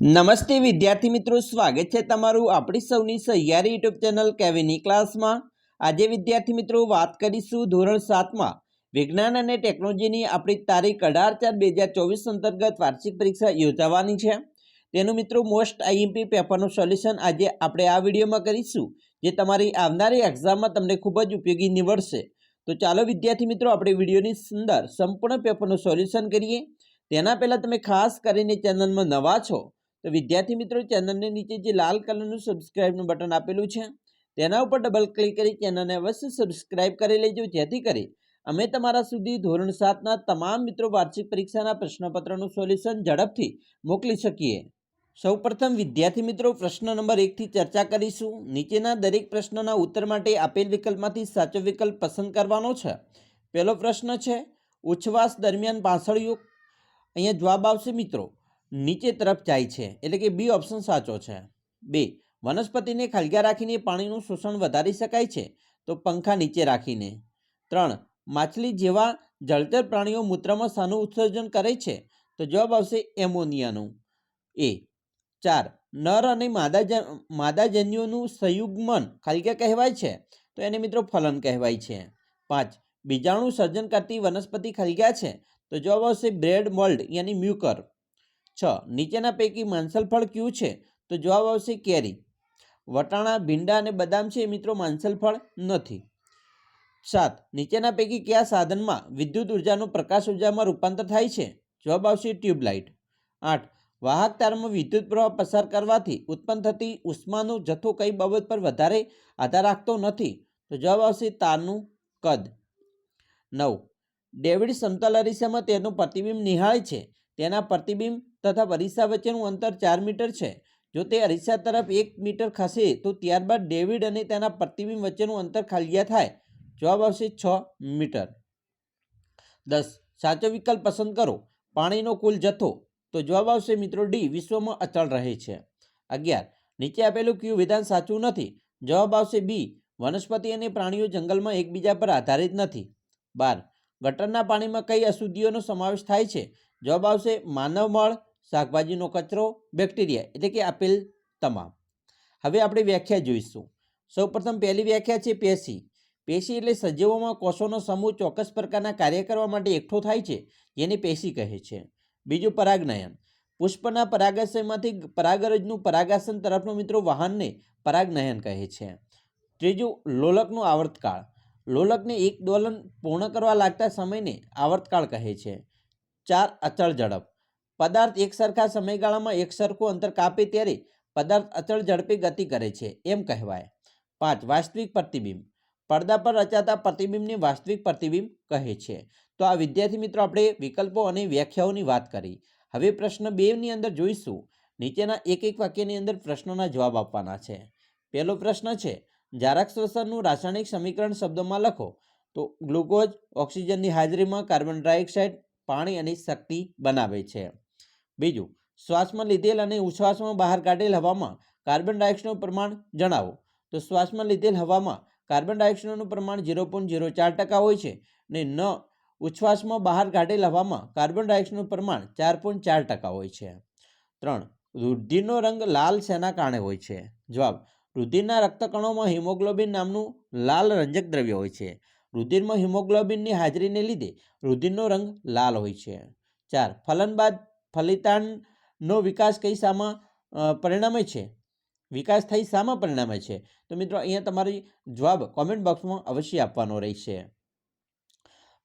નમસ્તે વિદ્યાર્થી મિત્રો, સ્વાગત છે તમારું આપણી સૌની સહિયારી યુટ્યુબ ચેનલ કેવીની ક્લાસમાં. આજે વિદ્યાર્થી મિત્રો, વાત કરીશું ધોરણ સાતમાં. વિજ્ઞાન અને ટેકનોલોજીની આપણી તારીખ અઢાર ચાર બે હજાર ચોવીસ અંતર્ગત વાર્ષિક પરીક્ષા યોજાવાની છે. તેનું મિત્રો મોસ્ટ આઈએમપી પેપરનું સોલ્યુશન આજે આપણે આ વિડીયોમાં કરીશું, જે તમારી આવનારી એક્ઝામમાં તમને ખૂબ જ ઉપયોગી નીવડશે. તો ચાલો વિદ્યાર્થી મિત્રો, આપણે વિડીયોની અંદર સંપૂર્ણ પેપરનું સોલ્યુશન કરીએ. તેના પહેલાં તમે ખાસ કરીને ચેનલમાં નવા છો તો વિદ્યાર્થી મિત્રો, ચેનલને નીચે જે લાલ કલરનું સબસ્ક્રાઇબનું બટન આપેલું છે, તેના ઉપર ડબલ ક્લિક કરી ચેનલને અવશ્ય સબસ્ક્રાઇબ કરી લેજો, જેથી કરી અમે તમારા સુધી ધોરણ સાતના તમામ મિત્રો વાર્ષિક પરીક્ષાના પ્રશ્નપત્રનું સોલ્યુશન ઝડપથી મોકલી શકીએ. સૌપ્રથમ વિદ્યાર્થી મિત્રો, પ્રશ્ન નંબર એકથી ચર્ચા કરીશું. નીચેના દરેક પ્રશ્નના ઉત્તર માટે આપેલ વિકલ્પમાંથી સાચો વિકલ્પ પસંદ કરવાનો છે. પહેલો પ્રશ્ન છે, ઉચ્છવાસ દરમિયાન પાંસળીઓ અહીંયા જવાબ આવશે મિત્રો નીચે તરફ જાય છે. એટલે કે બી ઓપ્શન સાચો છે. બે, વનસ્પતિને ખાલગા રાખીને પાણીનું શોષણ વધારી શકાય છે. તો પંખા નીચે રાખીને. ત્રણ, માછલી જેવા જળચર પ્રાણીઓ મૂત્રમાં શાનું ઉત્સર્જન કરે છે. તો જવાબ આવશે એમોનિયાનું. એ, ચાર, નર અને માદા જ, માદાજન્યુનું સંયુગ્મન ખાલગા કહેવાય છે. તો એને મિત્રો ફલન કહેવાય છે. પાંચ, બીજાણુ સર્જન કરતી વનસ્પતિ ખાલગા છે. તો જવાબ આવશે બ્રેડ મોલ્ડ, યાની મ્યુકર. છ, નીચેના પૈકી માંસલ ફળ કયું છે? તો જવાબ આવશે કેરી. વટાણા, ભીંડા અને બદામ છે મિત્રો માંસલ ફળ નથી. સાત, નીચેના પૈકી કયા સાધનમાં વિદ્યુત ઉર્જાનું પ્રકાશ ઉર્જામાં રૂપાંતર થાય છે? જવાબ આવશે ટ્યુબલાઇટ. આઠ, વાહક તારમાં વિદ્યુત પ્રવાહ પસાર કરવાથી ઉત્પન્ન થતી ઉષ્માનો જથ્થો કઈ બાબત પર વધારે આધાર રાખતો નથી? તો જવાબ આવશે તારનું કદ. નવ, ડેવિડ સમતલ અરીસામાં તેનું પ્રતિબિંબ નિહાળે છે. તેના પ્રતિબિંબ તથા અરીસા વચ્ચેનું અંતર ચાર મીટર છે. જો તે અરીસા તરફ એક મીટર ખસે, તો ત્યારબાદ ડેવિડ અને તેના પ્રતિબિંબ વચ્ચેનું અંતર ખાલિયા થાય. જવાબ આવશે છ મીટર. દસ. સાચો વિકલ્પ પસંદ કરો. પાણીનો કુલ જથ્થો. તો જવાબ આવશે મિત્રો ડી, વિશ્વમાં અચળ રહે છે. અગિયાર. નીચે આપેલું કયું વિધાન સાચું નથી? જવાબ આવશે બી, વનસ્પતિ અને પ્રાણીઓ જંગલમાં એકબીજા પર આધારિત નથી. બાર. ગટરના પાણીમાં કઈ અશુદ્ધિઓનો સમાવેશ થાય છે? જવાબ આવશે માનવ મળ, શાકભાજીનો કચરો, બેક્ટેરિયા, એટલે કે આપેલ તમામ. હવે આપણે વ્યાખ્યા જોઈશું. સૌપ્રથમ પહેલી વ્યાખ્યા છે પેશી. પેશી એટલે સજીવોમાં કોષોનો સમૂહ ચોક્કસ પ્રકારના કાર્ય કરવા માટે એકઠો થાય છે, જેને પેશી કહે છે. બીજું પરાગનયન. પુષ્પના પરાગાશયમાંથી પરાગરજનું પરાગાસન તરફનું મિત્રો વાહનને પરાગનયન કહે છે. ત્રીજું લોલકનું આવર્તકાળ. લોલકને એક દોલન પૂર્ણ કરવા લાગતા સમયને આવર્તકાળ કહે છે. ચાર અચળ ઝડપ. પદાર્થ એક સરખા સમયગાળામાં એક અંતર કાપે ત્યારે પદાર્થ અચળ ઝડપે ગતિ કરે છે, એમ કહેવાય. પાંચ, વાસ્તવિક પ્રતિબિંબ. પડદા પર રચાતા પ્રતિબિંબને વાસ્તવિક પ્રતિબિંબ કહે છે. તો આ વિદ્યાર્થી મિત્રો, આપણે વિકલ્પો અને વ્યાખ્યાઓની વાત કરી. હવે પ્રશ્ન બેની અંદર જોઈશું. નીચેના એક એક વાક્યની અંદર પ્રશ્નોના જવાબ આપવાના છે. પહેલો પ્રશ્ન છે જારક શ્વસનનું રાસાયણિક સમીકરણ શબ્દોમાં લખો. તો ગ્લુકોઝ ઓક્સિજનની હાજરીમાં કાર્બન ડાયોક્સાઇડ, પાણી અને શક્તિ બનાવે છે. બીજું, શ્વાસમાં લીધેલ અને ઉચ્છ્વાસમાં બહાર કાઢેલ હવામાં કાર્બન ડાયોક્સાઇડનું પ્રમાણ જણાવો. તો શ્વાસમાં લીધેલ હવામાં કાર્બન ડાયોક્સાઇડનું પ્રમાણ ઝીરો પોઈન્ટ ઝીરો ચાર ટકા હોય છે ને ન ઉચ્છ્વાસમાં બહાર કાઢેલ હવામાં કાર્બન ડાયોક્સાઇડનું પ્રમાણ ચાર પોઈન્ટ ચાર ટકા હોય છે. ત્રણ, રુધિરનો રંગ લાલ શેના કારણે હોય છે? જવાબ રુધિરના રક્તકણોમાં હિમોગ્લોબિન નામનું લાલ રંજક દ્રવ્ય હોય છે. રુધિરમાં હિમોગ્લોબિનની હાજરીને લીધે રુધિરનો રંગ લાલ હોય છે. ચાર, ફલન બાદ ફલિતાણનો વિકાસ કઈ શામાં પરિણામે છે? વિકાસ થઈ શામાં પરિણામે છે? તો મિત્રો અહીંયા તમારી જવાબ કોમેન્ટ બોક્સમાં અવશ્ય આપવાનો રહેશે.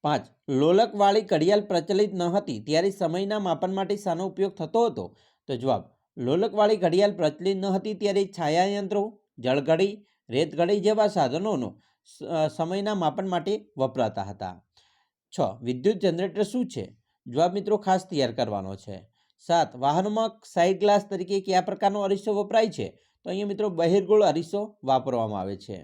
પાંચ, લોલકવાળી ઘડિયાળ પ્રચલિત ન હતી ત્યારે સમયના માપન માટે શાનો ઉપયોગ થતો હતો? તો જવાબ, લોલકવાળી ઘડિયાળ પ્રચલિત ન હતી ત્યારે છાયાયંત્રો જળઘડી, રેતઘડી જેવા સાધનોનો સમયના માપન માટે વપરાતા હતા. છ, વિદ્યુત જનરેટર શું છે? જવાબ મિત્રો ખાસ તૈયાર કરવાનો છે. સાત, વાહનોમાં સાઇડ ગ્લાસ તરીકે કયા પ્રકારનો અરીસો વપરાય છે? તો અહીંયા મિત્રો બહિર્ગોળ અરીસો વાપરવામાં આવે છે.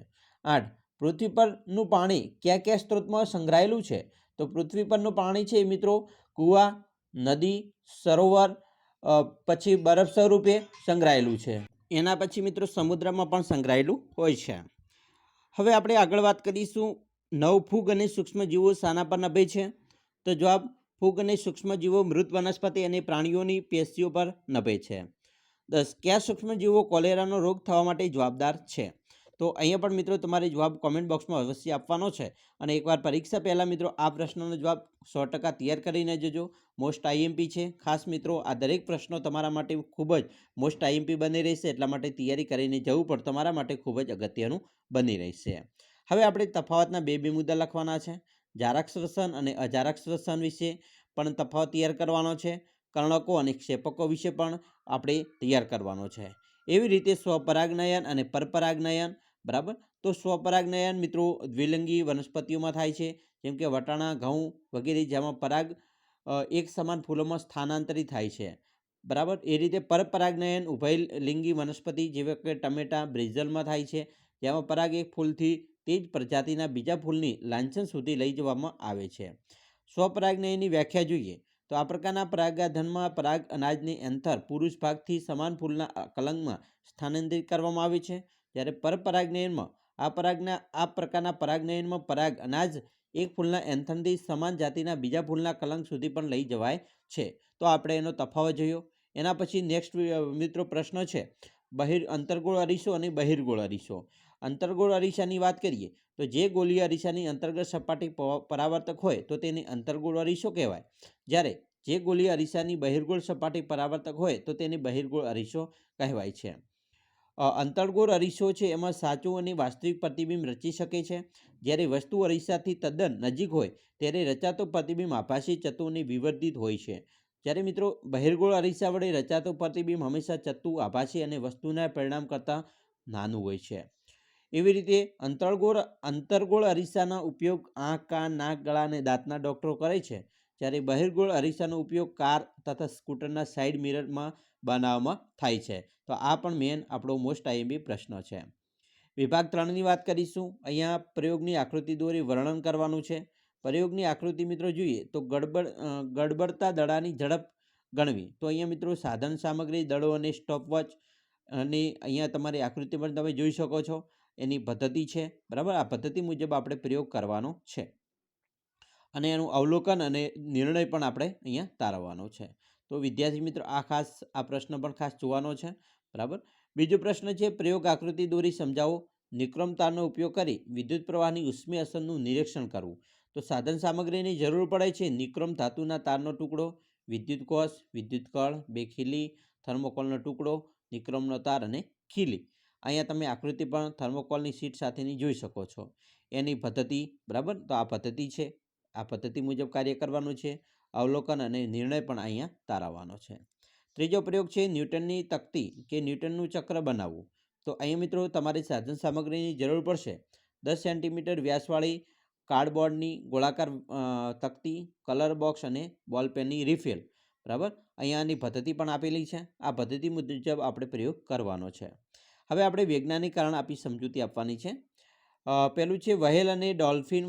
આઠ, પૃથ્વી પરનું પાણી કયા કયા સ્ત્રોતમાં સંગ્રહાયેલું છે? તો પૃથ્વી પરનું પાણી છે એ મિત્રો કૂવા, નદી, સરોવર પછી બરફ સ્વરૂપે સંગ્રહાયેલું છે. એના પછી મિત્રો સમુદ્રમાં પણ સંકળાયેલું હોય છે. હવે આપણે આગળ વાત કરીશું નવ ફૂગ અને સૂક્ષ્મજીવો શાના પર નભે છે. તો જવાબ, ફૂગ અને સૂક્ષ્મજીવો મૃત વનસ્પતિ અને પ્રાણીઓની પેશીઓ પર નભે છે. દસ, કયા સૂક્ષ્મજીવો કોલેરાનો રોગ થવા માટે જવાબદાર છે? તો અહીંયા પણ મિત્રો તમારે જવાબ કોમેન્ટ બોક્સમાં અવશ્ય આપવાનો છે. અને એકવાર પરીક્ષા પહેલાં મિત્રો આ પ્રશ્નનો જવાબ સો ટકા તૈયાર કરીને જજો. મોસ્ટ આઈએમપી છે. ખાસ મિત્રો આ દરેક પ્રશ્નો તમારા માટે ખૂબ જ મોસ્ટ આઈએમપી બની રહેશે, એટલા માટે તૈયારી કરીને જવું પણ તમારા માટે ખૂબ જ અગત્યનું બની રહેશે. હવે આપણે તફાવતના બે બે મુદ્દા લખવાના છે. જારક શ્વસન અને અજારક શ્વસન વિશે પણ તફાવત તૈયાર કરવાનો છે. કર્ણકો અને ક્ષેપકો વિશે પણ આપણે તૈયાર કરવાનો છે. એવી રીતે સ્વપરાગનયન અને પરપરાગનયન બરાબર? તો સ્વપરાગનયન મિત્રો દ્વિલિંગી વનસ્પતિઓમાં થાય છે. જેમ કે વટાણા, ઘઉં વગેરે જેમાં પરાગ એક સમાન ફૂલોમાં સ્થાનાંતરિત થાય છે. બરાબર? એ રીતે પરપરાગનયન ઉભયલિંગી વનસ્પતિ જેવા કે ટમેટા બ્રિઝલમાં થાય છે. જેમાં પરાગ એક ફૂલથી તે જ પ્રજાતિના બીજા ફૂલની લાંછન સુધી લઈ જવામાં આવે છે. સ્વપરાગનયનની વ્યાખ્યા જોઈએ. તો આ પ્રકારના પરાગાધનમાં પરાગ અનાજની અંતર પુરુષ ભાગથી સમાન ફૂલના કલંકમાં સ્થાનાંતરિત કરવામાં આવે છે. જ્યારે પરપરાગનયનમાં આ પરાગના, આ પ્રકારના પરાગનયનમાં પરાગ અનાજ એક ફૂલના એન્થનથી સમાન જાતિના બીજા ફૂલના કલંક સુધી પણ લઈ જવાય છે. તો આપણે એનો તફાવત જોયો. એના પછી નેક્સ્ટ મિત્રો પ્રશ્ન છે. બહિર, અંતર્ગોળ અરીસો અને બહિર્ગોળ અરીસો. અંતર્ગોળ અરીસાની વાત કરીએ, તો જે ગોલીય અરીસાની અંતર્ગત સપાટી પરાવર્તક હોય, તો તેને અંતર્ગોળ અરીસો કહેવાય. જ્યારે જે ગોલીય અરીસાની બહિર્ગોળ સપાટી પરાવર્તક હોય, તો તેને બહિર્ગોળ અરીસો કહેવાય છે. અંતર્ગોળ અરીસો છે એમાં સાચું અને વાસ્તવિક પ્રતિબિંબ રચી શકે છે. જ્યારે વસ્તુ અરીસાથી તદ્દન નજીક હોય, ત્યારે રચાતો પ્રતિબિંબ આભાસી ચતુની વિવર્ધિત હોય છે. જ્યારે મિત્રો, બહિર્ગોળ અરીસા વડે રચાતો પ્રતિબિંબ હંમેશા ચત્તુ આભાસી અને વસ્તુના પરિણામ કરતાં નાનું હોય છે. એવી રીતે અંતર્ગોળ અંતર્ગોળ અરીસાનો ઉપયોગ આંખ, કાન, નાક, ગળા અને દાંતના ડૉક્ટરો કરે છે. જ્યારે બહિર્ગોળ અરીસાનો ઉપયોગ કાર તથા સ્કૂટરના સાઇડ મિરરમાં બનાવવામાં થાય છે. તો આ પણ મેન આપણો મોસ્ટ આઈએમબી પ્રશ્ન છે. વિભાગ ત્રણની વાત કરીશું. અહીંયા પ્રયોગની આકૃતિ દોરી વર્ણન કરવાનું છે. પ્રયોગની આકૃતિ મિત્રો જોઈએ તો ગડબડ ગડબડતા દડાની ઝડપ ગણવી. તો અહીંયા મિત્રો સાધન સામગ્રી દળો અને સ્ટોપવોચ અને અહીંયા તમારી આકૃતિ પણ તમે જોઈ શકો છો. એની પદ્ધતિ છે. બરાબર? આ પદ્ધતિ મુજબ આપણે પ્રયોગ કરવાનો છે. અને એનું અવલોકન અને નિર્ણય પણ આપણે અહીંયા તારવવાનો છે. તો વિદ્યાર્થી મિત્રો આ ખાસ, આ પ્રશ્ન પણ ખાસ જોવાનો છે. બરાબર? બીજો પ્રશ્ન છે, પ્રયોગ આકૃતિ દોરી સમજાવો. નિક્રમ તારનો ઉપયોગ કરી વિદ્યુત પ્રવાહની ઉષ્મી અસરનું નિરીક્ષણ કરવું. તો સાધન સામગ્રીની જરૂર પડે છે નિક્રમ ધાતુના તારનો ટુકડો, વિદ્યુત કોષ, વિદ્યુત કળ, બે ખીલી, થર્મોકોલનો ટુકડો નિક્રમનો તાર અને ખીલી. અહીંયા તમે આકૃતિ પણ થર્મોકોલની શીટ સાથેની જોઈ શકો છો. એની પદ્ધતિ, બરાબર? તો આ પદ્ધતિ છે. આ પદ્ધતિ મુજબ કાર્ય કરવાનું છે. અવલોકન અને નિર્ણય પણ અહીંયા તારવવાનો છે. ત્રીજો પ્રયોગ છે ન્યૂટનની તકતી કે ન્યૂટનનું ચક્ર બનાવવું. તો અહીંયા મિત્રો તમારે સાધન સામગ્રીની જરૂર પડશે. દસ સેન્ટીમીટર વ્યાસવાળી કાર્ડબોર્ડની ગોળાકાર તકતી, કલર બોક્સ અને બોલપેનની રિફિલ. બરાબર? અહીંયાની પદ્ધતિ પણ આપેલી છે. આ પદ્ધતિ મુજબ આપણે પ્રયોગ કરવાનો છે. હવે આપણે વૈજ્ઞાનિક કારણ આપી સમજૂતી આપવાની છે. પહેલું છે વહેલ અને ડોલ્ફિન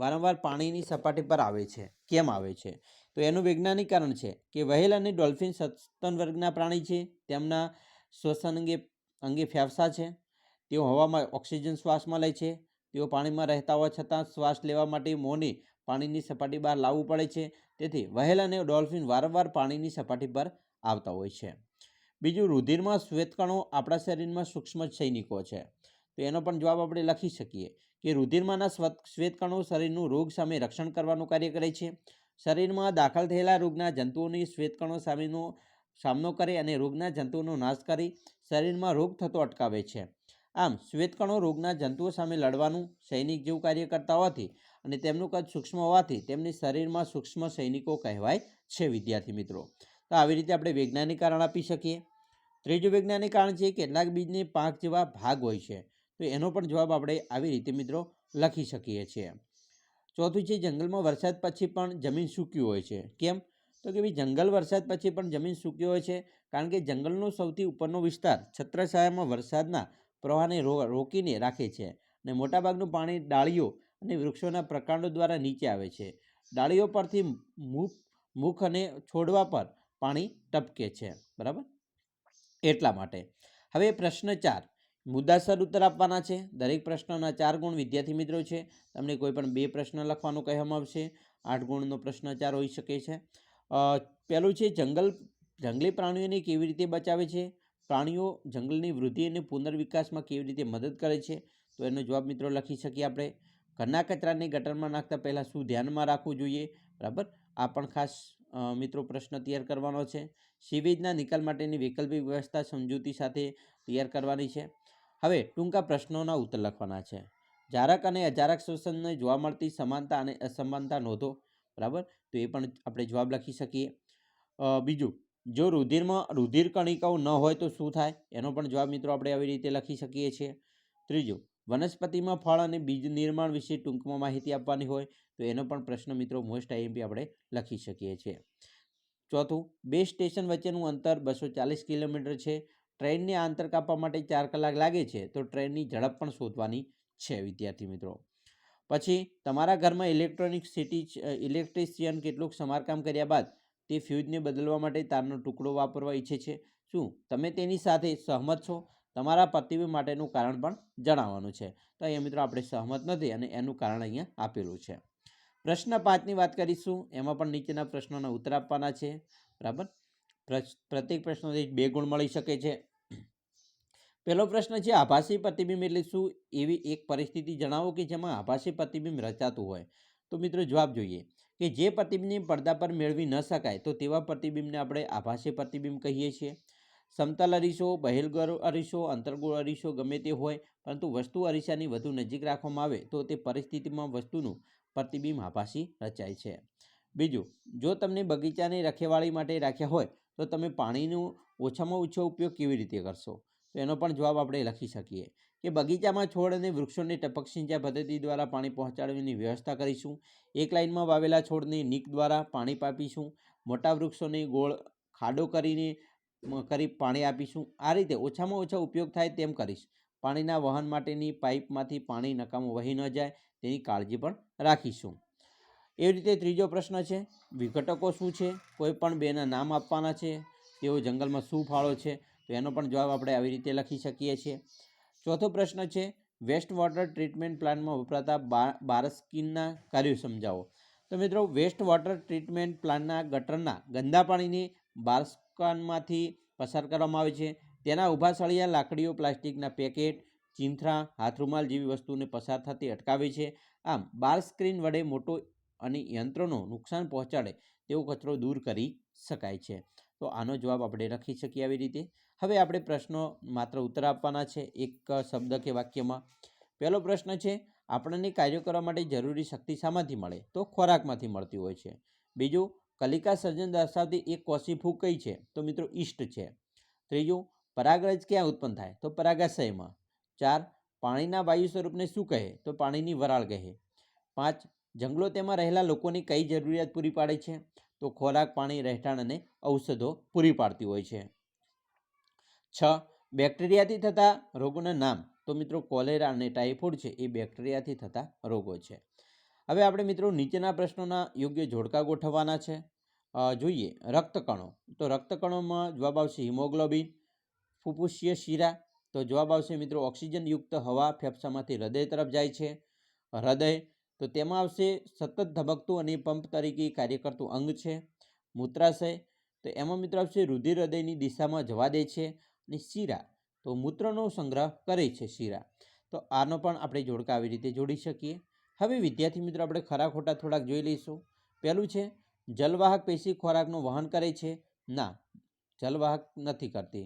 વારંવાર પાણીની સપાટી પર આવે છે. કેમ આવે છે? તો એનું વૈજ્ઞાનિક કારણ છે કે વહેલ અને ડોલ્ફિન સસ્તન વર્ગના પ્રાણી છે. તેમના શ્વસન અંગે અંગે ફેફસા છે. તેઓ હવામાં ઓક્સિજન શ્વાસમાં લે છે. તેઓ પાણીમાં રહેતા હોવા છતાં શ્વાસ લેવા માટે મોંને પાણીની સપાટી બહાર લાવવું પડે છે. તેથી વહેલ અને ડોલ્ફિન વારંવાર પાણીની સપાટી પર આવતા હોય છે. બીજું, રુધિરમાં શ્વેતકણો આપણા શરીરમાં સૂક્ષ્મ સૈનિકો છે. તો એનો પણ જવાબ આપણે લખી શકીએ કે રુધિરમાંના શ્વેતકણો શરીરનું રોગ સામે રક્ષણ કરવાનું કાર્ય કરે છે. શરીરમાં દાખલ થયેલા રોગના જંતુઓની શ્વેતકણો સામેનો સામનો કરે અને રોગના જંતુઓનો નાશ કરી શરીરમાં રોગ થતો અટકાવે છે. આમ, શ્વેતકણો રોગના જંતુઓ સામે લડવાનું સૈનિક જેવું કાર્ય કરતા હોવાથી અને તેમનું કદ સૂક્ષ્મ હોવાથી તેમની શરીરમાં સૂક્ષ્મ સૈનિકો કહેવાય છે, વિદ્યાર્થી મિત્રો. તો આવી રીતે આપણે વૈજ્ઞાનિક કારણ આપી શકીએ. ત્રીજું વૈજ્ઞાનિક કારણ છે કેટલાક બીજને પાંખ જેવા ભાગ હોય છે. તો એનો પણ જવાબ આપણે આવી રીતે મિત્રો લખી શકીએ છીએ. ચોથું છે જંગલમાં વરસાદ પછી પણ જમીન સૂકી હોય છે. કેમ? તો કે ભાઈ જંગલ વરસાદ પછી પણ જમીન સૂકી હોય છે. કારણ કે જંગલનો સૌથી ઉપરનો વિસ્તાર છત્રછાયામાં વરસાદના પ્રવાહને રોકીને રાખે છે અને મોટાભાગનું પાણી ડાળીઓ અને વૃક્ષોના પ્રકાંડો દ્વારા નીચે આવે છે. ડાળીઓ પરથી મુખ મુખ અને છોડવા પર પાણી ટપકે છે. બરાબર? એટલા માટે. હવે પ્રશ્ન ચાર. મુદ્દાસર ઉત્તર આપવાના છે. દરેક પ્રશ્નના ચાર ગુણ વિદ્યાર્થી મિત્રો છે. તમને કોઈ પણ બે પ્રશ્ન લખવાનું કહેવામાં આવશે. આઠ ગુણનો પ્રશ્ન ચાર હોઈ શકે છે. પહેલું છે જંગલ, જંગલી પ્રાણીઓને કેવી રીતે બચાવે છે? પ્રાણીઓ જંગલની વૃદ્ધિ અને પુનર્વિકાસમાં કેવી રીતે મદદ કરે છે? તો એનો જવાબ મિત્રો લખી શકીએ આપણે. ઘરના કચરાને ગટરમાં નાખતા પહેલાં શું ધ્યાનમાં રાખવું જોઈએ? બરાબર? આ પણ ખાસ મિત્રો પ્રશ્ન તૈયાર કરવાનો છે. સીવેજના નિકાલ માટેની વૈકલ્પિક વ્યવસ્થા સમજૂતી સાથે તૈયાર કરવાની છે. હવે ટૂંકા પ્રશ્નોના ઉત્તર લખવાના છે. જારક અને અજારક શ્વસનને જોવા મળતી સમાનતા અને અસમાનતા નોંધો. બરાબર? તો એ પણ આપણે જવાબ લખી શકીએ. બીજું, જો રુધિરમાં રુધિર કણિકાઓ ન હોય તો શું થાય? એનો પણ જવાબ મિત્રો આપણે આવી રીતે લખી શકીએ છીએ. ત્રીજું, વનસ્પતિમાં ફળ અને બીજ નિર્માણ વિશે ટૂંકમાં માહિતી આપવાની હોય તો એનો પણ પ્રશ્ન મિત્રો મોસ્ટ આઈએમપી આપણે લખી શકીએ છીએ. ચોથું, બે સ્ટેશન વચ્ચેનું અંતર બસો ચાલીસ કિલોમીટર છે. ટ્રેનને આંતર કાપવા માટે ચાર કલાક લાગે છે, તો ટ્રેનની ઝડપ પણ શોધવાની છે, વિદ્યાર્થી મિત્રો. પછી, તમારા ઘરમાં ઇલેક્ટ્રોનિક સિટી ઇલેક્ટ્રિશિયન કેટલુંક સમારકામ કર્યા બાદ તે ફ્યુઝને બદલવા માટે તારનો ટુકડો વાપરવા ઈચ્છે છે. શું તમે તેની સાથે સહમત છો? તમારા પ્રતિબિંબ માટેનું કારણ પણ જણાવવાનું છે. તો અહીંયા મિત્રો આપણે સહમત નથી અને એનું કારણ અહીંયા આપેલું છે. પ્રશ્ન પાંચની વાત કરીશું. એમાં પણ નીચેના પ્રશ્નોના ઉત્તર આપવાના છે. બરાબર? પ્રત્યેક પ્રશ્નોથી બે ગુણ મળી શકે છે. પહેલો પ્રશ્ન છે, આભાસી પ્રતિબિંબ એટલે શું? એવી એક પરિસ્થિતિ જણાવો કે જેમાં આભાસી પ્રતિબિંબ રચાતું હોય. તો મિત્રો જવાબ જોઈએ કે જે પ્રતિબિંબને પડદા પર મેળવી ન શકાય, તો તેવા પ્રતિબિંબને આપણે આભાસી પ્રતિબિંબ કહીએ છીએ. સમતલ અરીસો બહિર્ગોળ અરીસો, અંતર્ગોળ અરીસો ગમે તે હોય, પરંતુ વસ્તુ અરીસાની વધુ નજીક રાખવામાં આવે, તો તે પરિસ્થિતિમાં વસ્તુનું પ્રતિબિંબ આભાસી રચાય છે. બીજું, જો તમને બગીચાની રખેવાળી માટે રાખ્યા હોય, તો તમે પાણીનો ઓછામાં ઓછો ઉપયોગ કેવી રીતે કરશો? તો એનો પણ જવાબ આપણે લખી શકીએ. કે બગીચામાં છોડ અને વૃક્ષોને ટપક સિંચાઈ પદ્ધતિ દ્વારા પાણી પહોંચાડવાની વ્યવસ્થા કરીશું. એક લાઇનમાં વાવેલા છોડને નીક દ્વારા પાણી પાપીશું. મોટા વૃક્ષોને ગોળ ખાડો કરીને કરી પાણી આપીશું. આ રીતે ઓછામાં ઓછા ઉપયોગ થાય તેમ કરીશ. પાણીના વહન માટેની પાઇપમાંથી પાણી નકામું વહી ન જાય તેની કાળજી પણ રાખીશું. એવી રીતે ત્રીજો પ્રશ્ન છે, વિઘટકો શું છે? કોઈ પણ બેના નામ આપવાના છે. તેઓ જંગલમાં શું ફાળો છે? તો એનો પણ જવાબ આપણે આવી રીતે લખી શકીએ છીએ. ચોથો પ્રશ્ન છે વેસ્ટ વોટર ટ્રીટમેન્ટ પ્લાન્ટમાં વપરાતા બા બારસ્કિનના કાર્યો સમજાવો. તો મિત્રો વેસ્ટ વોટર ટ્રીટમેન્ટ પ્લાન્ટના ગટરના ગંદા પાણીને બારસ્કાનમાંથી પસાર કરવામાં આવે છે. તેના ઊભા લાકડીઓ, પ્લાસ્ટિકના પેકેટ, ચીંથરા, હાથરૂમાલ જેવી વસ્તુને પસાર થતી અટકાવે છે. આમ, બાર સ્ક્રીન વડે મોટો અને યંત્રોનો નુકસાન પહોંચાડે તેવો કચરો દૂર કરી શકાય છે. તો આનો જવાબ આપણે લખી શકીએ આવી રીતે. હવે આપણે પ્રશ્નો માત્ર ઉત્તર આપવાના છે, એક શબ્દ કે વાક્યમાં. પહેલો પ્રશ્ન છે, આપણને કાર્યો કરવા માટે જરૂરી શક્તિ શામાંથી મળે? તો ખોરાકમાંથી મળતી હોય છે. બીજું, કલિકા સર્જન દર્શાવતી એક કોશી ફૂગ કઈ છે? તો મિત્રો ઈષ્ટ છે. ત્રીજું, પરાગરજ ક્યાં ઉત્પન્ન થાય? તો પરાગાશયમાં. ચાર, પાણીના વાયુ સ્વરૂપને શું કહે? તો પાણીની વરાળ કહે. પાંચ, જંગલો તેમાં રહેલા લોકોની કઈ જરૂરિયાત પૂરી પાડે છે? તો ખોરાક, પાણી, રહેઠાણ અને ઔષધો પૂરી પાડતી હોય છે. છ. બેક્ટેરિયાથી થતા રોગોના નામ. તો મિત્રો કોલેરા અને ટાઇફોઇડ છે એ બેક્ટેરિયાથી થતા રોગો છે. હવે આપણે મિત્રો નીચેના પ્રશ્નોના યોગ્ય જોડકા ગોઠવવાના છે. જોઈએ. રક્તકણો. તો રક્તકણોમાં જવાબ આવશે હિમોગ્લોબિન, ફુફુસ્ય શીરા. તો જવાબ આવશે મિત્રો ઓક્સિજનયુક્ત હવા ફેફસામાંથી હૃદય તરફ જાય છે. હૃદય. તો તેમાં આવશે સતત ધબકતું અને પંપ તરીકે કાર્ય કરતું અંગ છે. મૂત્રાશય. તો એમાં મિત્રો આવશે રુધિર હૃદયની દિશામાં જવા દે છે. અને શીરા. તો મૂત્રનો સંગ્રહ કરે છે શીરા. તો આનો પણ આપણે જોડકા આવી રીતે જોડી શકીએ. હવે વિદ્યાર્થી મિત્રો, આપણે ખરા ખોટા થોડાક જોઈ લઈશું. પહેલું છે, જલવાહક પેશી ખોરાકનું વહન કરે છે. ના, જલવાહક નથી કરતી.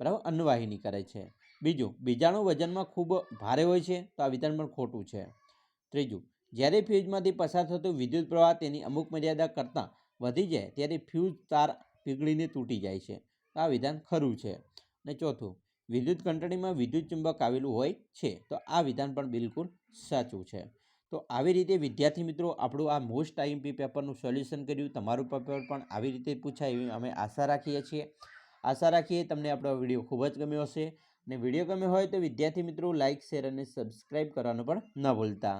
બરાબર, અન્નવાહિની કરે છે. બીજું, બીજાણુ વજનમાં ખૂબ ભારે હોય છે, તો આ વિધાન પણ ખોટું છે. ત્રીજું, જ્યારે ફ્યુઝમાંથી પસાર થતો વિદ્યુત પ્રવાહ તેની અમુક મર્યાદા કરતાં વધી જાય, ત્યારે ફ્યુઝ તાર પીગળીને તૂટી જાય છે. તો આ વિધાન ખરું છે. અને ચોથું, વિદ્યુત ઘંટડીમાં વિદ્યુત ચુંબક આવેલું હોય છે, તો આ વિધાન પણ બિલકુલ સાચું છે. તો આવી રીતે વિદ્યાર્થી મિત્રો, આપણું આ મોસ્ટ આઈએમપી પેપરનું સોલ્યુશન કર્યું. તમારું પેપર પણ આવી રીતે પૂછાય એવી અમે આશા રાખીએ છીએ. આશા રાખીએ તમને આપણો વીડિયો ખૂબ જ ગમ્યો હશે. અને વીડિયો ગમ્યો હોય તો વિદ્યાર્થી મિત્રો લાઇક શેર અને સબસ્ક્રાઈબ કરવાનું પણ ન ભૂલતા.